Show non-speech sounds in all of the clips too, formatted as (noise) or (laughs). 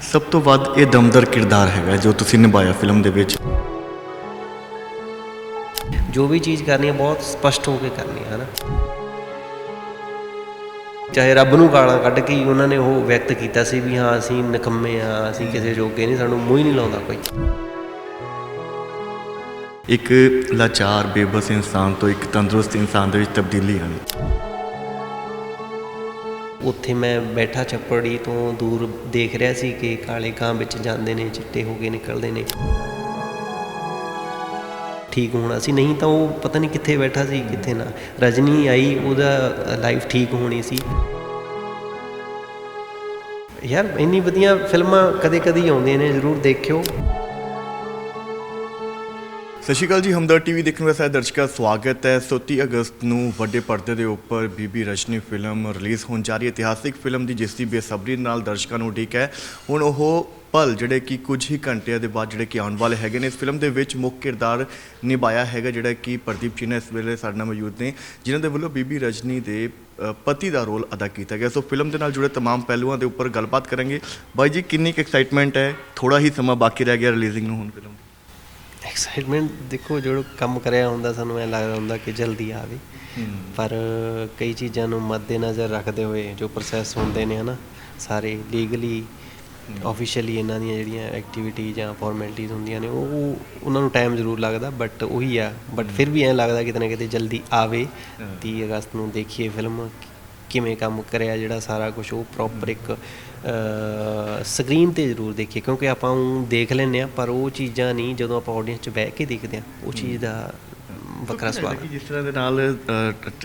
ਸਭ ਤੋਂ ਵੱਧ ਇਹ ਦਮਦਰ ਕਿਰਦਾਰ ਹੈਗਾ ਜੋ ਤੁਸੀਂ ਨਿਭਾਇਆ ਫਿਲਮ ਦੇ ਵਿੱਚ। ਜੋ ਵੀ ਚੀਜ਼ ਕਰਨੀ ਹੈ ਬਹੁਤ ਸਪਸ਼ਟ ਹੋ ਕੇ ਕਰਨੀ ਹੈ ਹਨਾ? ਚਾਹੇ ਰੱਬ ਨੂੰ ਗਾਲਾਂ ਕੱਢ ਕੇ ਹੀ ਉਹਨਾਂ ਨੇ ਉਹ ਵਿਅਕਤ ਕੀਤਾ ਸੀ ਵੀ ਹਾਂ ਅਸੀਂ ਨਕੰਮੇ ਆ ਅਸੀਂ ਕਿਸੇ ਜੋਗੇ ਨਹੀਂ ਸਾਨੂੰ ਮੂੰਹ ਹੀ ਨਹੀਂ ਲਾਉਂਦਾ ਕੋਈ। ਇੱਕ ਲਾਚਾਰ ਬੇਬਸ ਇਨਸਾਨ ਤੋਂ ਇੱਕ ਤੰਦਰੁਸਤ ਇਨਸਾਨ ਦੇ ਵਿੱਚ ਤਬਦੀਲੀ ਆਣੀ ਉੱਥੇ ਮੈਂ ਬੈਠਾ ਛੱਪੜੀ ਤੋਂ ਦੂਰ ਦੇਖ ਰਿਹਾ ਸੀ ਕਿ ਕਾਲੇ ਕਾਂ ਵਿੱਚ ਜਾਂਦੇ ਨੇ, ਚਿੱਟੇ ਹੋ ਕੇ ਨਿਕਲਦੇ ਨੇ। ਠੀਕ ਹੋਣਾ ਸੀ, ਨਹੀਂ ਤਾਂ ਉਹ ਪਤਾ ਨਹੀਂ ਕਿੱਥੇ ਬੈਠਾ ਸੀ, ਕਿੱਥੇ ਨਾ। ਰਜਨੀ ਆਈ, ਉਹਦਾ ਲਾਈਫ ਠੀਕ ਹੋਣੀ ਸੀ। ਯਾਰ, ਇੰਨੀ ਵਧੀਆ ਫਿਲਮਾਂ ਕਦੇ-ਕਦੇ ਆਉਂਦੀਆਂ ਨੇ, ਜ਼ਰੂਰ ਦੇਖਿਓ। ਸਤਿ ਸ਼੍ਰੀ ਅਕਾਲ ਜੀ ਹਮਦਰ ਟੀਵੀ ਦੇਖਣ ਵਾਲੇ ਸਾਰੇ ਦਰਸ਼ਕਾਂ ਦਾ ਸਵਾਗਤ ਹੈ 30 ਅਗਸਤ ਨੂੰ ਵੱਡੇ ਪਰਦੇ ਦੇ ਉੱਪਰ ਬੀਬੀ ਰਜਨੀ ਫਿਲਮ ਰਿਲੀਜ਼ ਹੋਣ ਜਾ ਰਹੀ ਹੈ ਇਤਿਹਾਸਿਕ ਫਿਲਮ ਦੀ ਜਿਸ ਦੀ ਬੇਸਬਰੀ ਨਾਲ ਦਰਸ਼ਕਾਂ ਨੂੰ ਉਡੀਕ ਹੈ ਹੁਣ ਉਹ ਪਲ ਜਿਹੜੇ ਕਿ ਕੁਝ ਹੀ ਘੰਟਿਆਂ ਦੇ ਬਾਅਦ ਜਿਹੜੇ ਕਿ ਆਉਣ ਵਾਲੇ ਹੈਗੇ ਨੇ ਇਸ ਫਿਲਮ ਦੇ ਵਿੱਚ ਮੁੱਖ ਕਿਰਦਾਰ ਨਿਭਾਇਆ ਹੈਗਾ ਜਿਹੜਾ ਕਿ ਪ੍ਰਦੀਪ ਜੀ ਨੇ ਇਸ ਵੇਲੇ ਸਾਡੇ ਨਾਲ ਮੌਜੂਦ ਨੇ ਜਿਨ੍ਹਾਂ ਦੇ ਵੱਲੋਂ ਬੀਬੀ ਰਜਨੀ ਦੇ ਅ, ਪਤੀ ਦਾ ਰੋਲ ਅਦਾ ਕੀਤਾ ਗਿਆ ਸੋ ਫਿਲਮ ਦੇ ਨਾਲ ਜੁੜੇ तमाम ਪਹਿਲੂਆਂ ਦੇ ਉੱਪਰ ਗੱਲਬਾਤ ਕਰਾਂਗੇ ਬਾਈ ਜੀ ਕਿੰਨੀ ਕੁ ਐਕਸਾਈਟਮੈਂਟ ਹੈ ਥੋੜਾ ਹੀ ਸਮਾਂ ਬਾਕੀ ਰਹਿ ਗਿਆ ਰਿਲੀਜ਼ਿੰਗ ਨੂੰ ਹੁਣ ਫਿਲਮ ਐਕਸਾਈਟਮੈਂਟ ਦੇਖੋ ਜਿਹੜਾ ਕੰਮ ਕਰਿਆ ਹੁੰਦਾ ਸਾਨੂੰ ਐ ਲੱਗਦਾ ਹੁੰਦਾ ਕਿ ਜਲਦੀ ਆਵੇ ਪਰ ਕਈ ਚੀਜ਼ਾਂ ਨੂੰ ਮੱਦੇਨਜ਼ਰ ਰੱਖਦੇ ਹੋਏ ਜੋ ਪ੍ਰੋਸੈਸ ਹੁੰਦੇ ਨੇ ਹਨਾ ਸਾਰੇ ਲੀਗਲੀ ਆਫੀਸ਼ੀਅਲੀ ਇਹਨਾਂ ਦੀਆਂ ਜਿਹੜੀਆਂ ਐਕਟੀਵਿਟੀ ਜਾਂ ਫਾਰਮੈਲਿਟੀਜ਼ ਹੁੰਦੀਆਂ ਨੇ ਉਹ ਉਹ- ਉਹਨਾਂ ਨੂੰ ਟਾਈਮ ਜ਼ਰੂਰ ਲੱਗਦਾ ਬਟ ਉਹੀ ਆ। ਬਟ ਫਿਰ ਵੀ ਐਂ ਲੱਗਦਾ ਕਿਤੇ ਨਾ ਕਿਤੇ ਜਲਦੀ ਆਵੇ 30 ਅਗਸਤ ਨੂੰ ਦੇਖੀਏ ਫਿਲਮ ਕਿਵੇਂ ਕੰਮ ਕਰਿਆ ਜਿਹੜਾ ਸਾਰਾ ਕੁਝ ਉਹ ਪ੍ਰੋਪਰ ਇੱਕ ਸਕਰੀਨ ਤੇ ਜ਼ਰੂਰ ਦੇਖੀਏ ਕਿਉਂਕਿ ਆਪਾਂ ਉਹ ਦੇਖ ਲੈਂਦੇ ਆ ਪਰ ਉਹ ਚੀਜ਼ਾਂ ਨਹੀਂ ਜਦੋਂ ਆਪਾਂ ਆਡੀਅנס 'ਚ ਬਹਿ ਕੇ ਦੇਖਦੇ ਆ ਉਹ ਚੀਜ਼ ਦਾ ਵੱਖਰਾ ਸਵਾਦ ਕਿ ਜਿਸ ਤਰ੍ਹਾਂ ਦੇ ਨਾਲ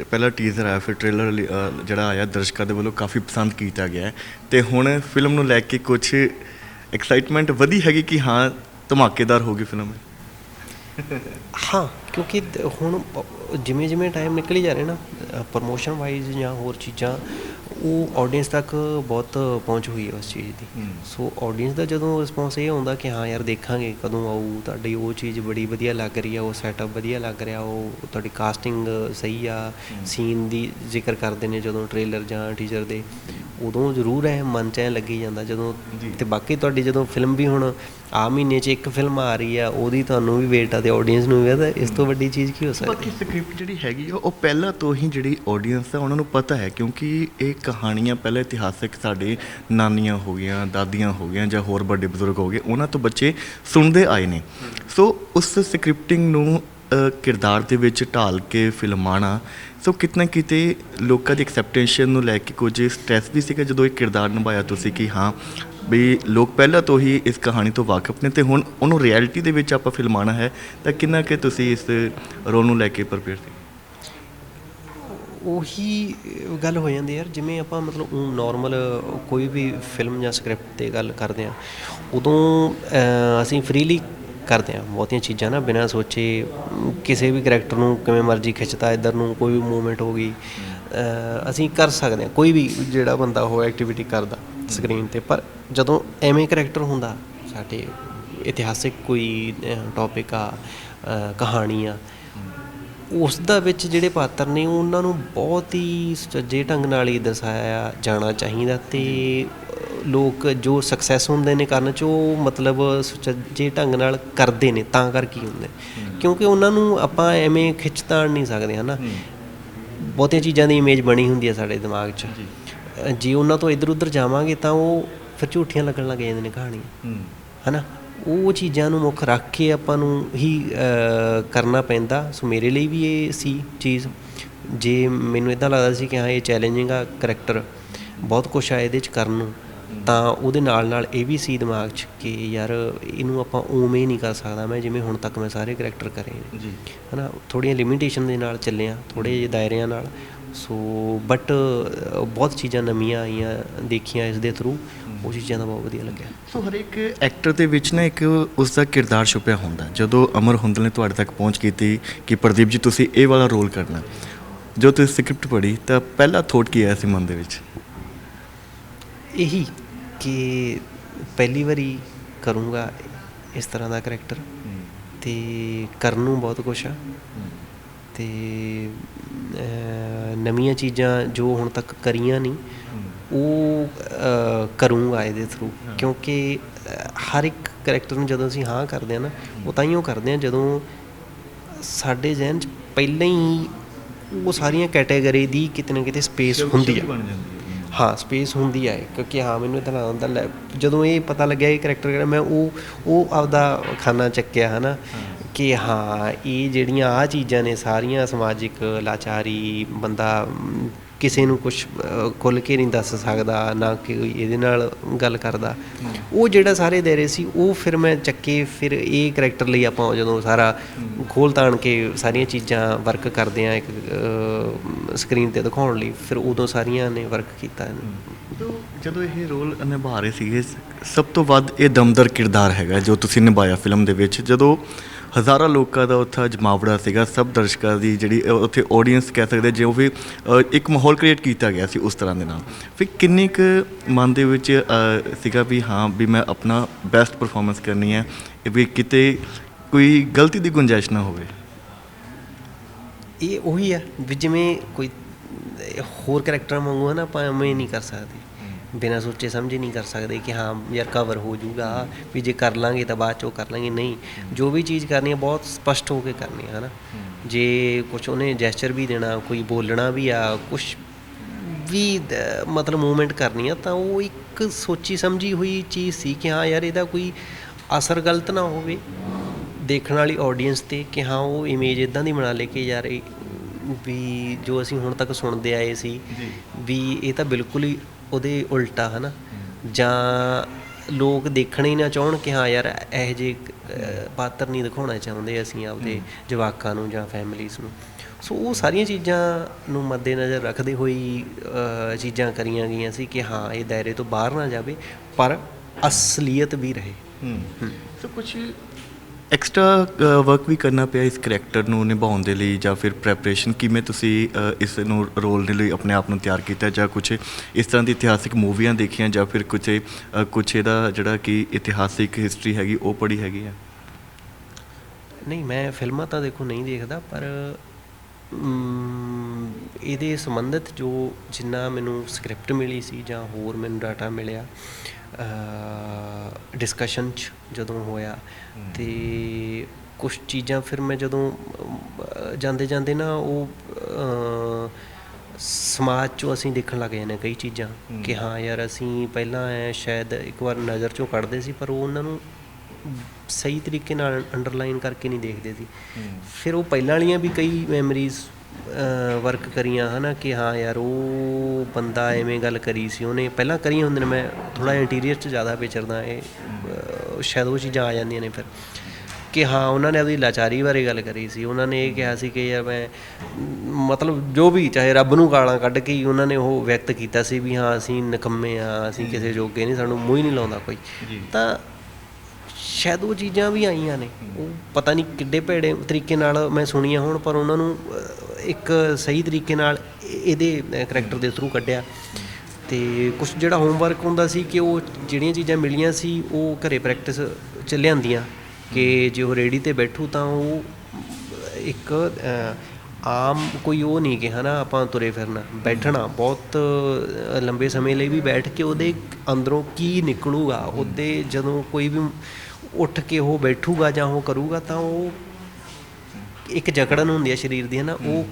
ਪਹਿਲਾ ਟੀਜ਼ਰ ਆਇਆ ਫਿਰ ਟ੍ਰੇਲਰ ਜਿਹੜਾ ਆਇਆ ਦਰਸ਼ਕਾਂ ਦੇ ਵੱਲੋਂ ਕਾਫੀ ਪਸੰਦ ਕੀਤਾ ਗਿਆ ਹੈ। ਤੇ ਹੁਣ ਫਿਲਮ ਨੂੰ ਲੈ ਕੇ ਕੁਝ ਐਕਸਾਈਟਮੈਂਟ ਵਧੀ ਹੈਗੀ ਕਿ ਹਾਂ ਧਮਾਕੇਦਾਰ ਹੋਗੀ ਫਿਲਮ ਹਾਂ ਕਿਉਂਕਿ ਹੁਣ ਜਿਵੇਂ ਜਿਵੇਂ ਟਾਈਮ ਨਿਕਲੀ ਜਾ ਰਿਹਾ ਨਾ ਪ੍ਰੋਮੋਸ਼ਨ ਵਾਈਜ਼ ਜਾਂ ਹੋਰ ਚੀਜ਼ਾਂ ਉਹ ਆਡੀਅנס ਤੱਕ ਬਹੁਤ ਪਹੁੰਚ ਹੋਈ ਹੈ ਉਸ ਚੀਜ਼ ਦੀ। ਸੋ ਆਡੀਅנס ਦਾ ਜਦੋਂ ਰਿਸਪੌਂਸ ਇਹ ਆਉਂਦਾ ਕਿ ਹਾਂ ਯਾਰ ਦੇਖਾਂਗੇ ਕਦੋਂ ਆਊ ਤੁਹਾਡੀ ਉਹ ਚੀਜ਼ ਬੜੀ ਵਧੀਆ ਲੱਗ ਰਹੀ ਆ ਉਹ ਸੈਟਅਪ ਵਧੀਆ ਲੱਗ ਰਿਹਾ ਉਹ ਤੁਹਾਡੀ ਕਾਸਟਿੰਗ ਸਹੀ ਆ ਸੀਨ ਦੀ ਜ਼ਿਕਰ ਕਰਦੇ ਨੇ ਜਦੋਂ ਟ੍ਰੇਲਰ ਜਾਂ ਟੀਜ਼ਰ ਦੇ ਉਦੋਂ ਜ਼ਰੂਰ ਇਹ ਮਨ ਚ ਲੱਗੀ ਜਾਂਦਾ ਜਦੋਂ ਤੇ ਬਾਕੀ ਤੁਹਾਡੀ ਜਦੋਂ ਫਿਲਮ ਵੀ ਹੁਣ ਆ ਮਹੀਨੇ 'ਚ ਇੱਕ ਫਿਲਮ ਆ ਰਹੀ ਆ, ਉਹਦੀ ਤੁਹਾਨੂੰ ਵੀ ਵੇਟ ਆ ਤੇ ਆਡੀਅנס ਨੂੰ ਵੀ ਆ ਇਸ ਤੋਂ ਵੱਡੀ ਚੀਜ਼ ਕੀ ਹੋ ਸਕਦੀ ਬਾਕੀ ਸਕ੍ਰਿਪਟ ਜਿਹੜੀ ਹੈਗੀ ਉਹ ਪਹਿਲਾਂ ਤੋਂ ਹੀ ਜਿਹੜੀ ਆਡੀਅנס ਆ, ਉਹਨਾਂ ਨੂੰ ਪਤਾ ਹੈ, ਕਿਉਂਕਿ ਇਹ ਕਹਾਣੀਆਂ ਪਹਿਲਾਂ ਇਤਿਹਾਸਿਕ ਸਾਡੇ ਨਾਨੀਆਂ ਹੋ ਗਈਆਂ, ਦਾਦੀਆਂ ਹੋ ਗਈਆਂ ਜਾਂ ਹੋਰ ਵੱਡੇ ਬਜ਼ੁਰਗ ਹੋ ਗਏ, ਉਹਨਾਂ ਤੋਂ ਬੱਚੇ ਸੁਣਦੇ ਆਏ ਨੇ। ਸੋ ਉਸ ਸਕ੍ਰਿਪਟਿੰਗ ਨੂੰ ਕਿਰਦਾਰ ਦੇ ਵਿੱਚ ਢਾਲ ਕੇ ਫਿਲਮਾਣਾ ਸੋ ਕਿਤਨਾ ਕਿਤੇ ਲੋਕਾਂ ਦੀ ਐਕਸੈਪਟੈਂਸ ਨੂੰ ਲੈ ਕੇ ਕੁਝ ਸਟ्रेस ਵੀ ਸੀਗਾ, ਜਦੋਂ ਇਹ ਕਿਰਦਾਰ ਨਿਭਾਇਆ ਤੁਸੀਂ ਕਿ ਹਾਂ ਵੀ ਲੋਕ ਪਹਿਲਾਂ ਤੋਂ ਹੀ ਇਸ ਕਹਾਣੀ ਤੋਂ ਵਾਕਿਫ ਨੇ ਤੇ ਹੁਣ ਉਹਨੂੰ ਰਿਐਲਿਟੀ ਦੇ ਵਿੱਚ ਆਪਾਂ ਫਿਲਮਾਣਾ ਹੈ, ਤਾਂ ਕਿੰਨਾ ਕਿ ਤੁਸੀਂ ਇਸ ਰੋਲ ਨੂੰ ਲੈ ਕੇ ਪ੍ਰਪੇਅਰ ਸੀ? ਉਹੀ ਗੱਲ ਹੋ ਜਾਂਦੀ ਯਾਰ, ਜਿਵੇਂ ਆਪਾਂ ਮਤਲਬ ਨਾਰਮਲ ਕੋਈ ਵੀ ਫਿਲਮ ਜਾਂ ਸਕ੍ਰਿਪਟ ਤੇ ਗੱਲ ਕਰਦੇ ਆ ਉਦੋਂ ਅਸੀਂ ਫ੍ਰੀਲੀ ਕਰਦੇ ਆ ਬਹੁਤੀਆਂ ਚੀਜ਼ਾਂ ਨਾ, ਬਿਨਾਂ ਸੋਚੇ, ਕਿਸੇ ਵੀ ਕੈਰੈਕਟਰ ਨੂੰ ਕਿਵੇਂ ਮਰਜ਼ੀ ਖਿੱਚਤਾ, ਇੱਧਰ ਨੂੰ ਕੋਈ ਵੀ ਮੂਵਮੈਂਟ ਹੋ ਗਈ ਅਸੀਂ ਕਰ ਸਕਦੇ ਆ ਕੋਈ ਵੀ ਜਿਹੜਾ ਬੰਦਾ ਉਹ ਐਕਟੀਵਿਟੀ ਕਰਦਾ। ਸਕਰੀਨ ਤੇ ਪਰ ਜਦੋਂ ਐਵੇਂ ਕੈਰੈਕਟਰ ਹੁੰਦਾ ਸਾਡੇ ਇਤਿਹਾਸਿਕ ਕੋਈ ਟੌਪਿਕ ਆ ਕਹਾਣੀ ਆ ਉਸ ਦਾ ਵਿੱਚ ਜਿਹੜੇ ਪਾਤਰ ਨੇ ਉਹਨਾਂ ਨੂੰ ਬਹੁਤ ਹੀ ਸੁਚੱਜੇ ਢੰਗ ਨਾਲ ਹੀ ਦਰਸਾਇਆ ਜਾਣਾ ਚਾਹੀਦਾ ਤੇ ਲੋਕ ਜੋ ਸਕਸੈਸ ਹੁੰਦੇ ਨੇ ਕਰਨ ਚ ਉਹ ਮਤਲਬ ਸੁਚੱਜੇ ਢੰਗ ਨਾਲ ਕਰਦੇ ਨੇ ਤਾਂ ਕਰਕੇ ਹੁੰਦੇ ਕਿਉਂਕਿ ਉਹਨਾਂ ਨੂੰ ਆਪਾਂ ਐਵੇਂ ਖਿੱਚ ਤਾਣ ਨਹੀਂ ਸਕਦੇ ਹਨਾ? ਬਹੁਤੀਆਂ ਚੀਜ਼ਾਂ ਦੀ ਇਮੇਜ ਬਣੀ ਹੁੰਦੀ ਹੈ ਸਾਡੇ ਦਿਮਾਗ 'ਚ। ਜੇ ਉਹਨਾਂ ਤੋਂ ਇੱਧਰ ਉੱਧਰ ਜਾਵਾਂਗੇ ਤਾਂ ਉਹ ਫਿਰ ਝੂਠੀਆਂ ਲੱਗਣ ਲੱਗ ਜਾਂਦੀਆਂ ਨੇ ਕਹਾਣੀਆਂ। ਹਨਾ? ਉਹ ਚੀਜ਼ਾਂ ਨੂੰ ਮੁੱਖ ਰੱਖ ਕੇ ਆਪਾਂ ਨੂੰ ਹੀ ਕਰਨਾ ਪੈਂਦਾ। ਸੋ ਮੇਰੇ ਲਈ ਵੀ ਇਹ ਸੀ ਚੀਜ਼। ਜੇ ਮੈਨੂੰ ਇਦਾਂ ਲੱਗਦਾ ਸੀ ਕਿ ਹਾਂ ਇਹ ਚੈਲੰਜਿੰਗ ਆ ਕਰੈਕਟਰ ਬਹੁਤ ਕੁਝ ਆ ਇਹਦੇ ਚ ਕਰਨ ਨੂੰ ਤਾਂ ਉਹਦੇ ਨਾਲ ਨਾਲ ਇਹ ਵੀ ਸੀ ਦਿਮਾਗ 'ਚ ਕਿ ਯਾਰ ਇਹਨੂੰ ਆਪਾਂ ਉਵੇਂ ਨਹੀਂ ਕਰ ਸਕਦਾ ਮੈਂ ਜਿਵੇਂ ਹੁਣ ਤੱਕ ਮੈਂ ਸਾਰੇ ਕਰੈਕਟਰ ਕਰੇ ਨੇ। ਜੀ। ਹਨਾ? ਥੋੜੀਆਂ ਲਿਮਿਟੇਸ਼ਨ ਦੇ ਨਾਲ ਚੱਲੇ ਆ ਥੋੜੇ ਜਿਹੇ ਦਾਇਰਿਆਂ ਨਾਲ। ਸੋ ਬਟ ਬਹੁਤ ਚੀਜ਼ਾਂ ਨਵੀਆਂ ਆਈਆਂ ਦੇਖੀਆਂ ਇਸ ਦੇ ਥਰੂ ਉਹ ਚੀਜ਼ਾਂ ਦਾ ਬਹੁਤ ਵਧੀਆ ਲੱਗਿਆ। ਸੋ ਹਰ ਇੱਕ ਐਕਟਰ ਦੇ ਵਿੱਚ ਨਾ ਇੱਕ ਉਸ ਦਾ ਕਿਰਦਾਰ ਛੁਪਿਆ ਹੁੰਦਾ। ਜਦੋਂ ਅਮਰ ਹੁੰਦਲ ਨੇ ਤੁਹਾਡੇ ਤੱਕ ਪਹੁੰਚ ਕੀਤੀ ਕਿ ਪ੍ਰਦੀਪ ਜੀ ਤੁਸੀਂ ਇਹ ਵਾਲਾ ਰੋਲ ਕਰਨਾ। ਜੋ ਤੁਸੀਂ ਸਕ੍ਰਿਪਟ ਪੜ੍ਹੀ ਤਾਂ ਪਹਿਲਾ ਥੋਟ ਕੀ ਆਇਆ ਸੀ ਮਨ ਦੇ ਵਿੱਚ? ਇਹੀ ਕਿ ਪਹਿਲੀ ਵਾਰੀ ਕਰੂੰਗਾ ਇਸ ਤਰ੍ਹਾਂ ਦਾ ਕਰੈਕਟਰ ਤੇ ਕਰਨ ਨੂੰ ਬਹੁਤ ਕੁਛ ਆ। ਤੇ ਅਹ, ਨਵੀਆਂ ਚੀਜ਼ਾਂ ਜੋ ਹੁਣ ਤੱਕ ਕਰੀਆਂ ਨਹੀਂ ਉਹ ਕਰੂੰਗਾ ਇਹਦੇ ਥਰੂ ਕਿਉਂਕਿ ਹਰ ਇੱਕ ਕਰੈਕਟਰ ਨੂੰ ਜਦੋਂ ਅਸੀਂ ਹਾਂ ਕਰਦੇ ਆ ਨਾ ਉਹ ਤਾਂ ਹੀ ਉਹ ਕਰਦੇ ਆ ਜਦੋਂ ਸਾਡੇ ਜ਼ਿਹਨ 'ਚ ਪਹਿਲਾਂ ਹੀ ਉਹ ਸਾਰੀਆਂ ਕੈਟਾਗਰੀ ਦੀ ਕਿਤੇ ਨਾ ਕਿਤੇ ਸਪੇਸ ਹੁੰਦੀ ਆ। ਜਾਂਦੀ ਹੈ ਹਾਂ ਸਪੇਸ ਹੁੰਦੀ ਹੈ ਕਿਉਂਕਿ ਹਾਂ ਮੈਨੂੰ ਇਤਨਾ ਹੁੰਦਾ ਲੈ ਜਦੋਂ ਇਹ ਪਤਾ ਲੱਗਿਆ ਇਹ ਕਰੈਕਟਰ ਕਿਹੜਾ ਮੈਂ ਉਹ ਉਹ ਆਪਦਾ ਖਾਨਾ ਚੱਕਿਆ ਹਨਾ? ਕਿ ਹਾਂ ਇਹ ਜਿਹੜੀਆਂ ਆ ਚੀਜ਼ਾਂ ਨੇ ਸਾਰੀਆਂ ਸਮਾਜਿਕ ਲਾਚਾਰੀ ਬੰਦਾ ਕਿਸੇ ਨੂੰ ਕੁਝ ਖੁੱਲ ਕੇ ਨਹੀਂ ਦੱਸ ਸਕਦਾ ਨਾ ਕਿ ਇਹਦੇ ਨਾਲ ਗੱਲ ਕਰਦਾ। ਉਹ ਜਿਹੜਾ ਸਾਰੇ ਦਾਇਰੇ ਸੀ ਉਹ ਫਿਰ ਮੈਂ ਚੱਕੇ ਫਿਰ ਇਹ ਕਰੈਕਟਰ ਲਈ ਆਪਾਂ ਜਦੋਂ ਸਾਰਾ ਖੋਲ ਤਾਣ ਕੇ ਸਾਰੀਆਂ ਚੀਜ਼ਾਂ ਵਰਕ ਕਰਦੇ ਆ ਇੱਕ ਸਕਰੀਨ ਤੇ ਦਿਖਾਉਣ ਲਈ, ਫਿਰ ਉਦੋਂ ਸਾਰੀਆਂ ਨੇ ਵਰਕ ਕੀਤਾ ਜਦੋਂ ਇਹ ਰੋਲ ਨਿਭਾ ਰਹੇ ਸੀਗੇ, ਸਭ ਤੋਂ ਵੱਧ ਇਹ ਦਮਦਰ ਕਿਰਦਾਰ ਹੈਗਾ ਜੋ ਤੁਸੀਂ ਨਿਭਾਇਆ ਫਿਲਮ ਦੇ ਵਿੱਚ। ਜਦੋਂ ਹਜ਼ਾਰਾਂ ਲੋਕਾਂ ਦਾ ਉੱਥੇ ਜਮਾਵੜਾ ਸੀਗਾ, ਸਭ ਦਰਸ਼ਕਾਂ ਦੀ ਜਿਹੜੀ ਉੱਥੇ ਆਡੀਅנס ਕਹਿ ਸਕਦੇ ਜੋ ਵੀ ਇੱਕ ਮਾਹੌਲ ਕ੍ਰੀਏਟ ਕੀਤਾ ਗਿਆ ਸੀ ਉਸ ਤਰ੍ਹਾਂ ਦੇ ਨਾਲ। ਫਿਰ ਕਿੰਨੇ ਕੁ ਮਨ ਦੇ ਵਿੱਚ ਸੀਗਾ ਵੀ ਹਾਂ, ਵੀ ਮੈਂ ਆਪਣਾ ਬੈਸਟ ਪਰਫਾਰਮੈਂਸ ਕਰਨੀ ਹੈ, ਇਹ ਵੀ ਕਿਤੇ ਕੋਈ ਗਲਤੀ ਦੀ ਗੁੰਜਾਇਸ਼ ਨਾ ਹੋਵੇ? ਇਹ ਉਹੀ ਆ ਵੀ ਜਿਵੇਂ ਕੋਈ ਹੋਰ ਕਰੈਕਟਰਾਂ ਵਾਂਗੂ ਹੈ ਨਾ ਆਪਾਂ ਐਵੇਂ ਨਹੀਂ ਕਰ ਸਕਦੇ। ਬਿਨਾਂ ਸੋਚੇ ਸਮਝੇ ਨਹੀਂ ਕਰ ਸਕਦੇ ਕਿ ਹਾਂ ਯਾਰ ਕਵਰ ਹੋ ਜਾਊਗਾ ਵੀ ਜੇ ਕਰ ਲਾਂਗੇ ਤਾਂ ਬਾਅਦ ਚੋਂ ਕਰ ਲਾਂਗੇ ਨਹੀਂ। ਜੋ ਵੀ ਚੀਜ਼ ਕਰਨੀ ਹੈ ਬਹੁਤ ਸਪਸ਼ਟ ਹੋ ਕੇ ਕਰਨੀ ਹੈ। ਨਾ ਜੇ ਕੁਝ ਉਹਨੇ ਜੈਸਚਰ ਵੀ ਦੇਣਾ ਕੋਈ ਬੋਲਣਾ ਵੀ ਆ ਕੁਝ ਵੀ ਮਤਲਬ ਮੂਵਮੈਂਟ ਕਰਨੀ ਆ ਤਾਂ ਉਹ ਇੱਕ ਸੋਚੀ ਸਮਝੀ ਹੋਈ ਚੀਜ਼ ਸੀ ਕਿ ਹਾਂ ਯਾਰ ਇਹਦਾ ਕੋਈ ਅਸਰ ਗਲਤ ਨਾ ਹੋਵੇ। ਦੇਖਣ ਵਾਲੀ ਆਡੀਅנס ਤੇ ਕਿ ਹਾਂ ਉਹ ਇਮੇਜ ਇਦਾਂ ਦੀ ਬਣਾ ਲੇ ਕਿ ਯਾਰ ਵੀ ਜੋ ਅਸੀਂ ਹੁਣ ਤੱਕ ਸੁਣਦੇ ਆਏ ਸੀ ਵੀ ਇਹ ਤਾਂ ਬਿਲਕੁਲ ਹੀ ਉਹਦੇ ਉਲਟਾ ਹਨਾ? ਜਾਂ ਲੋਕ ਦੇਖਣਾ ਹੀ ਨਾ ਚਾਹਣ ਕਿ ਹਾਂ ਯਾਰ ਇਹ ਜੇ ਪਾਤਰ ਨਹੀਂ ਦਿਖਾਉਣਾ ਚਾਹੁੰਦੇ ਅਸੀਂ ਆਪਦੇ ਜਵਾਕਾਂ ਨੂੰ ਜਾਂ ਫੈਮਿਲੀਜ਼ ਨੂੰ। ਸੋ ਉਹ ਸਾਰੀਆਂ ਚੀਜ਼ਾਂ ਨੂੰ ਮੱਦੇਨਜ਼ਰ ਰੱਖਦੇ ਹੋਈ ਚੀਜ਼ਾਂ ਕਰੀਆਂ ਗਈਆਂ ਸੀ ਕਿ ਹਾਂ ਇਹ ਦਾਇਰੇ ਤੋਂ ਬਾਹਰ ਨਾ ਜਾਵੇ ਪਰ ਅਸਲੀਅਤ ਵੀ ਰਹੇ। ਹੂੰ। ਸੋ ਕੁਝ ਐਕਸਟਰਾ ਵਰਕ uh, ਵੀ ਕਰਨਾ ਪਿਆ ਇਸ ਕਰੈਕਟਰ ਨੂੰ ਨਿਭਾਉਣ ਦੇ ਲਈ ਜਾਂ ਫਿਰ ਪ੍ਰੈਪਰੇਸ਼ਨ ਕਿਵੇਂ ਤੁਸੀਂ uh, ਇਸ ਨੂੰ ਰੋਲ ਦੇ ਲਈ ਆਪਣੇ ਆਪ ਨੂੰ ਤਿਆਰ ਕੀਤਾ ਜਾਂ ਕੁਝ ਇਸ ਤਰ੍ਹਾਂ ਦੀ ਇਤਿਹਾਸਿਕ ਮੂਵੀਆਂ ਦੇਖੀਆਂ ਜਾਂ ਫਿਰ ਕੁਝ ਕੁਝ ਇਹਦਾ ਜਿਹੜਾ ਕਿ ਇਤਿਹਾਸਿਕ ਹਿਸਟਰੀ ਹੈਗੀ ਉਹ ਪੜ੍ਹੀ ਹੈਗੀ ਆ? ਨਹੀਂ, ਮੈਂ ਫਿਲਮਾਂ ਤਾਂ ਦੇਖੋ ਨਹੀਂ ਦੇਖਦਾ ਪਰ ਇਹਦੇ ਸੰਬੰਧਿਤ ਜੋ ਜਿੰਨਾ ਮੈਨੂੰ ਸਕ੍ਰਿਪਟ ਮਿਲੀ ਸੀ ਜਾਂ ਹੋਰ ਮੈਨੂੰ ਡਾਟਾ ਮਿਲਿਆ ਡਿਸਕਸ਼ਨ ਚ ਜਦੋਂ ਹੋਇਆ ਤੇ ਕੁਝ ਚੀਜ਼ਾਂ ਫਿਰ ਮੈਂ ਜਦੋਂ ਜਾਂਦੇ ਜਾਂਦੇ ਨਾ ਉਹ ਸਮਾਜ ਚੋਂ ਅਸੀਂ ਦੇਖਣ ਲੱਗ ਜਾਂਦੇ ਕਈ ਚੀਜ਼ਾਂ ਕਿ ਹਾਂ ਯਾਰ ਅਸੀਂ ਪਹਿਲਾਂ ਐ ਸ਼ਾਇਦ ਇੱਕ ਵਾਰ ਨਜ਼ਰ ਚੋਂ ਕੱਢਦੇ ਸੀ ਪਰ ਉਹ ਉਹਨਾਂ ਨੂੰ ਸਹੀ ਤਰੀਕੇ ਨਾਲ ਅੰਡਰਲਾਈਨ ਕਰਕੇ ਨਹੀਂ ਦੇਖਦੇ ਸੀ। ਫਿਰ ਉਹ ਪਹਿਲਾਂ ਵਾਲੀਆਂ ਵੀ ਕਈ ਮੈਮਰੀਜ਼ ਵਰਕ ਕਰੀਆਂ ਹਨਾ ਕਿ ਹਾਂ ਯਾਰ ਉਹ ਬੰਦਾ ਐਵੇਂ ਗੱਲ ਕਰੀ ਸੀ ਉਹਨੇ ਪਹਿਲਾਂ ਕਰੀਆਂ ਹੁੰਦੀਆਂ ਨੇ ਮੈਂ ਥੋੜਾ ਇੰਟੀਰੀਅਰ 'ਚ ਜ਼ਿਆਦਾ ਵਿਚਰਦਾ ਇਹ ਸ਼ਾਇਦ ਉਹ ਚੀਜ਼ਾਂ ਆ ਜਾਂਦੀਆਂ ਨੇ ਫਿਰ। ਕਿ ਹਾਂ ਉਹਨਾਂ ਨੇ ਆਪਣੀ ਲਾਚਾਰੀ ਬਾਰੇ ਗੱਲ ਕਰੀ ਸੀ ਉਹਨਾਂ ਨੇ ਇਹ ਕਿਹਾ ਸੀ ਕਿ ਯਾਰ ਮੈਂ ਮ, ਮਤਲਬ ਜੋ ਵੀ ਚਾਹੇ ਰੱਬ ਨੂੰ ਗਾਲਾਂ ਕੱਢ ਕੇ ਹੀ ਉਹਨਾਂ ਨੇ ਉਹ ਵਿਅਕਤ ਕੀਤਾ ਸੀ ਵੀ ਹਾਂ ਅਸੀਂ ਨਕੰਮੇ ਆ ਅਸੀਂ ਕਿਸੇ ਜੋਗੇ ਨਹੀਂ ਸਾਨੂੰ ਮੂੰਹ ਹੀ ਨਹੀਂ ਲਾਉਂਦਾ ਕੋਈ। ਤਾਂ ਸ਼ਾਇਦ ਉਹ ਚੀਜ਼ਾਂ ਵੀ ਆਈਆਂ ਨੇ। ਉਹ ਪਤਾ ਨਹੀਂ ਕਿੱਡੇ ਭੇੜੇ ਤਰੀਕੇ ਨਾਲ ਮੈਂ ਸੁਣੀਆਂ ਹੋਣ, ਪਰ ਉਹਨਾਂ ਨੂੰ ਇੱਕ ਸਹੀ ਤਰੀਕੇ ਨਾਲ ਇਹਦੇ ਕਰੈਕਟਰ ਦੇ ਥਰੂ ਕੱਢਿਆ। ਤੇ ਕੁਝ ਜਿਹੜਾ ਹੋਮਵਰਕ ਹੁੰਦਾ ਸੀ ਕਿ ਉਹ ਜਿਹੜੀਆਂ ਚੀਜ਼ਾਂ ਮਿਲੀਆਂ ਸੀ, ਉਹ ਘਰੇ ਪ੍ਰੈਕਟਿਸ ਚ ਲਿਆਂਦੀਆਂ। ਕਿ ਜੇ ਉਹ ਰੇੜੀ ਤੇ ਬੈਠੂ ਤਾਂ ਉਹ, ਇੱਕ ਆਮ ਕੋਈ ਉਹ ਨਹੀਂ ਕਿ ਹਨਾ, ਆਪਾਂ ਤੁਰੇ ਫਿਰਨਾ, ਬੈਠਣਾ। ਬਹੁਤ ਲੰਬੇ ਸਮੇਂ ਲਈ ਵੀ ਬੈਠ ਕੇ ਉਹਦੇ ਅੰਦਰੋਂ ਕੀ ਨਿਕਲੂਗਾ, ਉਹਦੇ ਜਦੋਂ ਕੋਈ ਵੀ ਉੱਠ ਕੇ ਉਹ ਬੈਠੂਗਾ ਜਾਂ ਉਹ ਕਰੂਗਾ ਤਾਂ ਉਹ ਇੱਕ ਜਕੜਨ ਹੁੰਦੀ ਹੈ ਸਰੀਰ ਦੀ ਹੈ ਨਾ? ਉਹ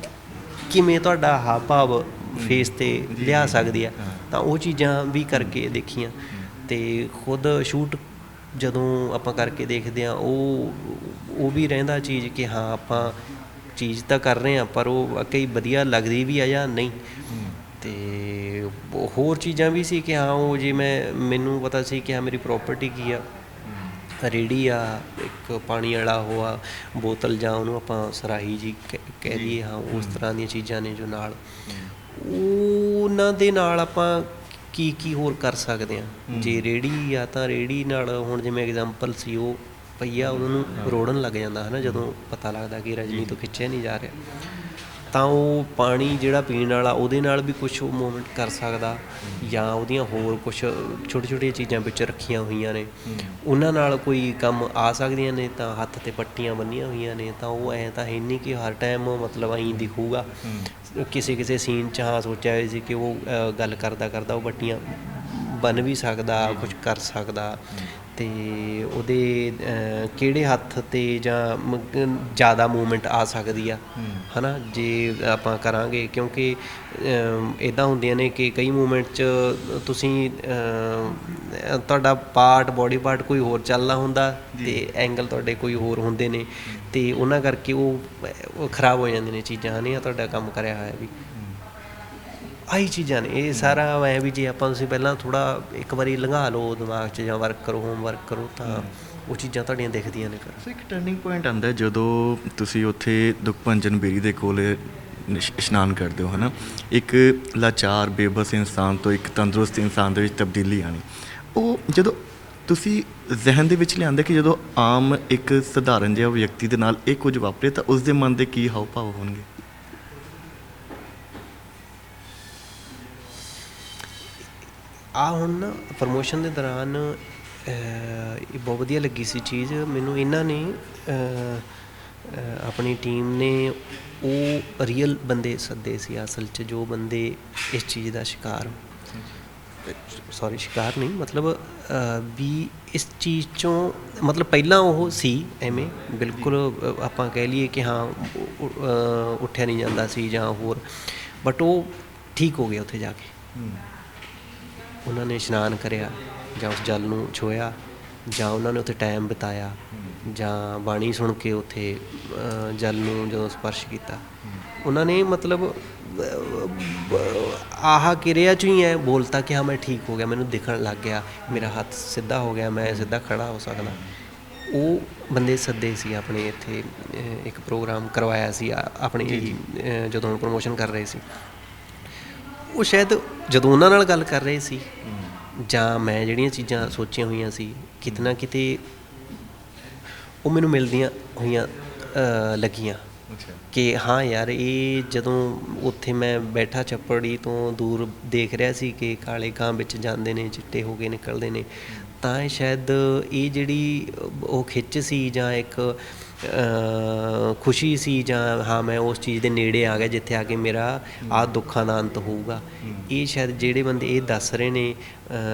ਕਿਵੇਂ ਤੁਹਾਡਾ ਹਾਵ ਭਾਵ ਫੇਸ ਤੇ ਲਿਆ ਸਕਦੀ ਆ ਤਾਂ ਉਹ ਚੀਜ਼ਾਂ ਵੀ ਕਰਕੇ ਦੇਖੀਆਂ। ਤੇ ਖੁਦ ਸ਼ੂਟ ਜਦੋਂ ਆਪਾਂ ਕਰਕੇ ਦੇਖਦੇ ਆ ਉਹ ਉਹ ਵੀ ਰਹਿੰਦਾ ਚੀਜ਼ ਕਿ ਹਾਂ ਆਪਾਂ ਚੀਜ਼ ਤਾਂ ਕਰ ਰਹੇ ਆ ਪਰ ਉਹ ਕਈ ਵਧੀਆ ਲੱਗਦੀ ਵੀ ਆ ਜਾਂ ਨਹੀਂ। ਤੇ ਹੋਰ ਚੀਜ਼ਾਂ ਵੀ ਸੀ ਕਿ ਹਾਂ ਉਹ ਜੇ ਮੈਂ ਮੈਨੂੰ ਪਤਾ ਸੀ ਕਿ ਹਾਂ ਮੇਰੀ ਪ੍ਰਾਪਰਟੀ ਕੀ ਆ। ਰੇੜੀ ਆ ਇੱਕ ਪਾਣੀ ਵਾਲਾ ਹੋਆ ਬੋਤਲ ਜਾਂ ਉਹਨੂੰ ਆਪਾਂ ਸਰਾਹੀ ਜੀ ਕਹਿ ਦਈਏ ਹਾਂ ਉਸ ਤਰ੍ਹਾਂ ਦੀਆਂ ਚੀਜ਼ਾਂ ਨੇ ਜੋ ਨਾਲ। ਉਹਨਾਂ ਦੇ ਨਾਲ ਆਪਾਂ ਕੀ ਕੀ ਹੋਰ ਕਰ ਸਕਦੇ ਆ ਜੇ ਰੇੜੀ ਆ ਤਾਂ ਰੇੜੀ ਨਾਲ ਹੁਣ ਜਿਵੇਂ ਐਗਜ਼ਾਮਪਲ ਸੀ ਉਹ ਪਈਆ ਉਹਨਾਂ ਨੂੰ ਰੋੜਨ ਲੱਗ ਜਾਂਦਾ ਹੈ ਨਾ ਜਦੋਂ ਪਤਾ ਲੱਗਦਾ ਕਿ ਰਜਨੀ ਤੋਂ ਖਿੱਚਿਆ ਨਹੀਂ ਜਾ ਰਿਹਾ। ਤਾਂ ਉਹ ਪਾਣੀ ਜਿਹੜਾ ਪੀਣ ਵਾਲਾ ਉਹਦੇ ਨਾਲ ਵੀ ਕੁਝ ਮੂਵਮੈਂਟ ਕਰ ਸਕਦਾ ਜਾਂ ਉਹਦੀਆਂ ਹੋਰ ਕੁਝ ਛੋਟੇ ਛੋਟੀਆਂ ਚੀਜ਼ਾਂ ਵਿੱਚ ਰੱਖੀਆਂ ਹੋਈਆਂ ਨੇ। ਉਹਨਾਂ ਨਾਲ ਕੋਈ ਕੰਮ ਆ ਸਕਦੀਆਂ ਨੇ ਤਾਂ ਹੱਥ ਤੇ ਪੱਟੀਆਂ ਬੰਨੀਆਂ ਹੋਈਆਂ ਨੇ ਤਾਂ ਉਹ ਐ ਤਾਂ ਹੈ ਨਹੀਂ ਕਿ ਹਰ ਟਾਈਮ ਮਤਲਬ ਐਂ ਦਿਖੂਗਾ। ਕਿਸੇ ਕਿਸੇ ਸੀਨ 'ਚ ਹਾਂ ਸੋਚਿਆ ਹੋਇਆ ਸੀ ਕਿ ਉਹ ਗੱਲ ਕਰਦਾ ਕਰਦਾ ਉਹ ਪੱਟੀਆਂ ਬਨ ਵੀ ਸਕਦਾ ਕੁਝ ਕਰ ਸਕਦਾ। ਤੇ ਉਹਦੇ ਕਿਹੜੇ ਹੱਥ ਤੇ ਜਾਂ ਜ਼ਿਆਦਾ ਮੂਵਮੈਂਟ ਆ ਸਕਦੀ ਆ? ਹਨਾ? ਜੇ ਆਪਾਂ ਕਰਾਂਗੇ ਕਿਉਂਕਿ ਇਦਾਂ ਹੁੰਦੀਆਂ ਨੇ ਕਿ ਕਈ ਮੂਵਮੈਂਟ 'ਚ ਤੁਸੀਂ ਤੁਹਾਡਾ ਪਾਰਟ ਬੋਡੀ ਪਾਰਟ ਕੋਈ ਹੋਰ ਚੱਲਦਾ ਹੁੰਦਾ ਤੇ ਐਂਗਲ ਤੁਹਾਡੇ ਕੋਈ ਹੋਰ ਹੁੰਦੇ ਨੇ ਤੇ ਉਹਨਾਂ ਕਰਕੇ ਉਹ ਖਰਾਬ ਹੋ ਜਾਂਦੀਆਂ ਨੇ ਚੀਜ਼ਾਂ ਨਹੀਂ ਆ ਤੁਹਾਡਾ ਕੰਮ ਕਰਿਆ ਹੋਇਆ ਵੀ। ਆਹੀ ਚੀਜ਼ਾਂ ਨੇ ਇਹ ਸਾਰਾ ਐ ਵੀ ਜੇ ਆਪਾਂ ਤੁਸੀਂ ਪਹਿਲਾਂ ਥੋੜਾ ਇੱਕ ਵਾਰੀ ਲੰਘਾ ਲਓ ਦਿਮਾਗ 'ਚ ਜਾਂ ਵਰਕ ਕਰੋ ਹੋਮ ਵਰਕ ਕਰੋ ਤਾਂ ਉਹ ਚੀਜ਼ਾਂ ਤੁਹਾਡੀਆਂ ਦਿਖਦੀਆਂ ਨੇ ਫਿਰ। ਇੱਕ ਟਰਨਿੰਗ ਪੁਆਇੰਟ ਆਂਦਾ ਜਦੋਂ ਤੁਸੀਂ ਉੱਥੇ ਦੁਖਭੰਜਨ ਬੇਰੀ ਦੇ ਕੋਲ ਇਸ਼ਨਾਨ ਕਰਦੇ ਹੋ ਹਨਾ? ਇੱਕ ਲਾਚਾਰ ਬੇਬਸ ਇਨਸਾਨ ਤੋਂ ਇੱਕ ਤੰਦਰੁਸਤ ਇਨਸਾਨ ਦੇ ਵਿੱਚ ਤਬਦੀਲੀ ਆਣੀ ਉਹ ਜਦੋਂ ਤੁਸੀਂ ਜ਼ਿਹਨ ਦੇ ਵਿੱਚ ਲਿਆਂਦੇ ਕਿ ਜਦੋਂ ਆਮ ਇੱਕ ਸਧਾਰਨ ਜਿਹਾ ਵਿਅਕਤੀ ਦੇ ਨਾਲ ਇਹ ਕੁਝ ਵਾਪਰੇ ਤਾਂ ਉਸ ਦੇ ਮਨ ਦੇ ਕੀ ਹਾਵ ਭਾਵ ਹੋਣਗੇ? ਆ ਹੁਣ ਨਾ ਪ੍ਰਮੋਸ਼ਨ ਦੇ ਦੌਰਾਨ ਇਹ ਬਹੁਤ ਵਧੀਆ ਲੱਗੀ ਸੀ ਚੀਜ਼। ਮੈਨੂੰ ਇਹਨਾਂ ਨੇ ਆਪਣੀ ਟੀਮ ਨੇ ਉਹ ਰੀਅਲ ਬੰਦੇ ਸੱਦੇ ਸੀ ਅਸਲ 'ਚ, ਜੋ ਬੰਦੇ ਇਸ ਚੀਜ਼ ਦਾ ਸ਼ਿਕਾਰ ਸੌਰੀ ਸ਼ਿਕਾਰ ਨਹੀਂ, ਮਤਲਬ ਵੀ ਇਸ ਚੀਜ਼ ਚੋਂ, ਮਤਲਬ ਪਹਿਲਾਂ ਉਹ ਸੀ ਐਵੇਂ, ਬਿਲਕੁਲ ਆਪਾਂ ਕਹਿ ਲਈਏ ਕਿ ਹਾਂ ਉੱਠਿਆ ਨਹੀਂ ਜਾਂਦਾ ਸੀ ਜਾਂ ਹੋਰ ਬਟ ਉਹ ਠੀਕ ਹੋ ਗਿਆ ਉੱਥੇ ਜਾ ਕੇ। ਉਹਨਾਂ ਨੇ ਇਸ਼ਨਾਨ ਕਰਿਆ ਜਾਂ ਉਸ ਜਲ ਨੂੰ ਛੋਇਆ ਜਾਂ ਉਹਨਾਂ ਨੇ ਉੱਥੇ ਟਾਈਮ ਬਿਤਾਇਆ ਜਾਂ ਬਾਣੀ ਸੁਣ ਕੇ ਉੱਥੇ ਜਲ ਨੂੰ ਜਦੋਂ ਸਪਰਸ਼ ਕੀਤਾ। ਉਹਨਾਂ ਨੇ ਮਤਲਬ ਆਹ ਕਿਰਿਆ ਚ ਹੀ ਐ ਬੋਲਤਾ ਕਿ ਹਾਂ ਮੈਂ ਠੀਕ ਹੋ ਗਿਆ ਮੈਨੂੰ ਦਿਖਣ ਲੱਗ ਗਿਆ ਮੇਰਾ ਹੱਥ ਸਿੱਧਾ ਹੋ ਗਿਆ ਮੈਂ ਸਿੱਧਾ ਖੜਾ ਹੋ ਸਕਦਾ। ਉਹ ਬੰਦੇ ਸੱਦੇ ਸੀ ਆਪਣੇ ਇੱਥੇ ਇੱਕ ਪ੍ਰੋਗਰਾਮ ਕਰਵਾਇਆ ਸੀ ਆਪਣੀ ਜਦੋਂ ਪ੍ਰੋਮੋਸ਼ਨ ਕਰ ਰਹੇ ਸੀ। ਉਹ ਸ਼ਾਇਦ ਜਦੋਂ ਉਹਨਾਂ ਨਾਲ ਗੱਲ ਕਰ ਰਹੇ ਸੀ ਜਾਂ ਮੈਂ ਜਿਹੜੀਆਂ ਚੀਜ਼ਾਂ ਸੋਚੀਆਂ ਹੋਈਆਂ ਸੀ ਕਿਤੇ ਨਾ ਕਿਤੇ ਉਹ ਮੈਨੂੰ ਮਿਲਦੀਆਂ ਹੋਈਆਂ ਲੱਗੀਆਂ ਕਿ ਹਾਂ ਯਾਰ ਇਹ ਜਦੋਂ ਉੱਥੇ ਮੈਂ ਬੈਠਾ ਛੱਪੜੀ ਤੋਂ ਦੂਰ ਦੇਖ ਰਿਹਾ ਸੀ ਕਿ ਕਾਲੇ ਕਾਂ ਵਿੱਚ ਜਾਂਦੇ ਨੇ ਚਿੱਟੇ ਹੋ ਕੇ ਨਿਕਲਦੇ ਨੇ ਤਾਂ ਇਹ ਸ਼ਾਇਦ ਇਹ ਜਿਹੜੀ ਉਹ ਖਿੱਚ ਸੀ ਜਾਂ ਇੱਕ ਖੁਸ਼ੀ ਸੀ ਜਾਂ ਹਾਂ ਮੈਂ ਉਸ ਚੀਜ਼ ਦੇ ਨੇੜੇ ਆ ਗਿਆ ਜਿੱਥੇ ਆ ਕੇ ਮੇਰਾ ਆ ਦੁੱਖਾਂ ਦਾ ਅੰਤ ਹੋਊਗਾ। ਇਹ ਸ਼ਾਇਦ ਜਿਹੜੇ ਬੰਦੇ ਇਹ ਦੱਸ ਰਹੇ ਨੇ